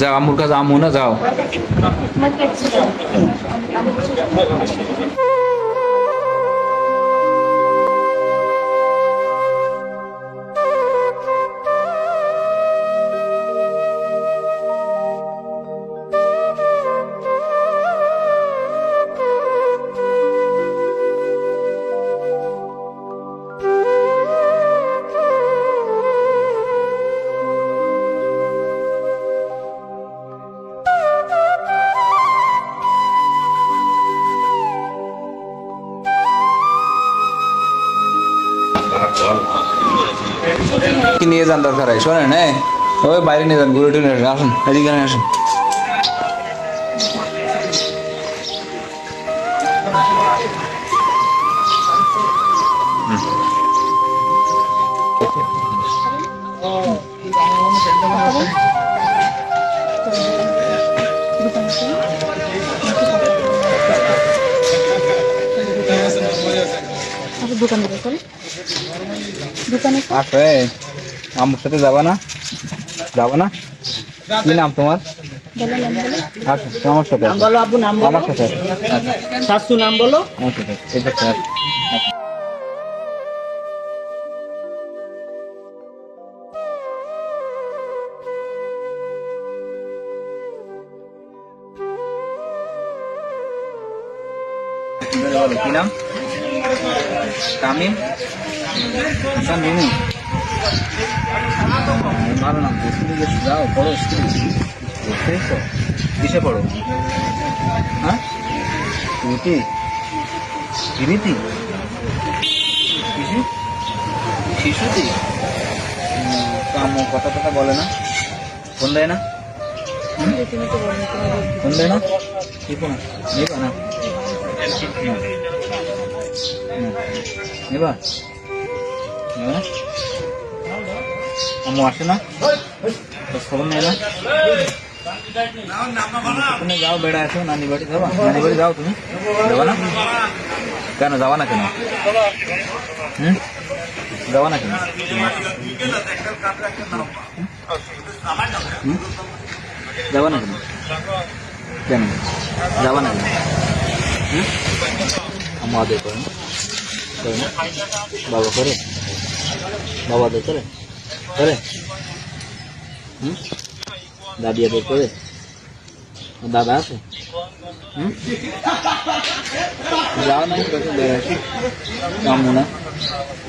যাও আমুর কাছে আমু না যাও। নিয়ে যান দরকার হয়। শোনেন হ্যাঁ ওই বাইরে নিয়ে যান ঘুরে টুরে আসুন এদিকে আসুন। দোকানে দোকানে আম্মুর সাথে যাবা না? যাবা না? কি নাম তোমার? আসো আমার সাথে নাম বলো আমার সাথে। শাশু নাম আমার সাথে। বলো, কি নাম? তামিম? হাসান মিমি ভালো নাম তো স্কুলে যাও, পড়ো স্কুল বুঝতেছো কিসে পড়ো? হ্যাঁ? রুটি? রীতি শিশু? শিশুতি কাম কথা কথা বলে না। ফোন দেয় না? ফোন দেয় না? কি ফোন নেবা না। নেবা? নেবা না? আম্মু আসে না খোঁজ খবর নেয় না তুমি যাও বেড়া আসো নানি বাড়ি যাবা নানি বাড়ি যাও তুমি যাবা না কেন যাবা না কেন হুম যাবা না কেন হুম? যাবা না কেন কেন যাবা না কেন হুম আম্মা আদর করেন করে না বাবা করে বাবা আদর করে করে হুম? দাদি আদর করে। দাদা আছে। হুম? যাও না একটু কাছে বেড়ে আসি কামু না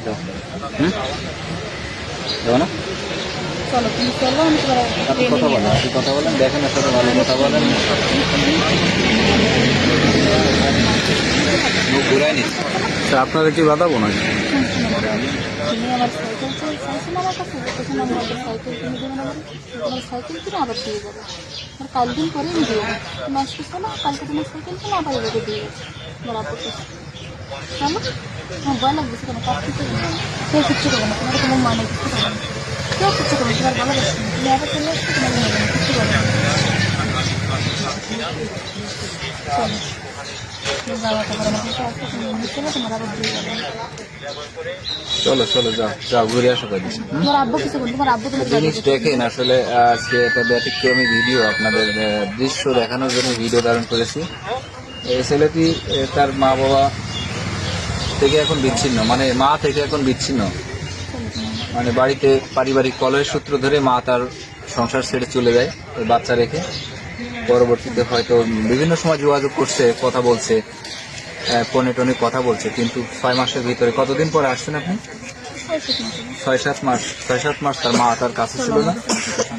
যাও। হুম? যাও না। আপনি কথা বলেন আপনি কথা বলেন দেখেন ভালো কথা বলেন ঘুরায় আপনারা কি বাধা বোনা তুমি আমার সাইকেল চাইছিল আমার কাছে তখন আমি আমার সাইকেল কিনে দেবেন আমার তোমার সাইকেল কিনে আবার দিয়ে যাব আর কাল দিন পরে আমি দিয়ে দেবো তুমি আসতেছো না কালকে তোমার সাইকেল কিনে আবার এভাবে দিয়ে যাব বরাবর চলো আমার ভয় লাগতেছে কেন কাজ কিছু কেউ কিচ্ছু করবে না তোমার কোনো মানে কিছু করবে না কেউ কিচ্ছু করবে না তোমার ভালো লাগছে না তুমি আবার চলে আসছো তোমার লাগবে না কিচ্ছু করবে না চলো চলো যাও যাও ঘুরে আসো জিনিস দেখেন আসলে আজকে এটা ব্যতিক্রমী ভিডিও আপনাদের দৃশ্য দেখানোর জন্য ভিডিও ধারণ করেছি। এই ছেলেটি তার মা বাবা থেকে এখন বিচ্ছিন্ন মানে মা থেকে এখন বিচ্ছিন্ন। মানে বাড়িতে পারিবারিক কলহের সূত্র ধরে মা তার সংসার ছেড়ে চলে যায় ওই বাচ্চা রেখে। পরবর্তীতে হয়তো বিভিন্ন সময় যোগাযোগ করছে, কথা বলছে ফোনে টোনে কথা বলছে, কিন্তু ছয় মাসের ভিতরে কতদিন পরে আসছেন আপনি? ছয় সাত মাস। ছয় সাত মাস তার মা তার কাছে ছিল না।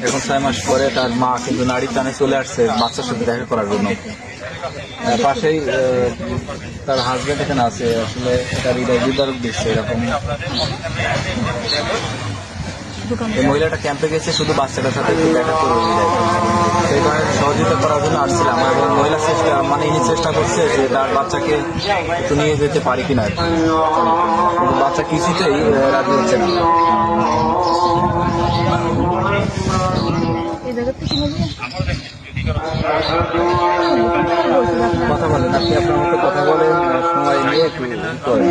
এখন ছয় মাস পরে তার মা কিন্তু নারীর টানে চলে আসছে বাচ্চার সাথে দেখা করার জন্য। পাশেই তার হাজব্যান্ড এখানে আছে। আসলে তার হৃদয় বিদারক দিচ্ছে এরকম। এই মহিলাটা ক্যাম্পে গেছে শুধু বাচ্চাটার সাথে একটু দেখা করে হৃদয় সেই কারণে সহযোগিতা করার জন্য আসছিলাম এবং মহিলা চেষ্টা মানে ইনি চেষ্টা করছে যে তার বাচ্চাকে একটু নিয়ে যেতে পারি কিনা। কিন্তু বাচ্চা কিছুতেই রাজি হচ্ছে না। কথা বলেন আপনি আপনার মতো কথা বলেন সময় নিয়ে একটু করেন।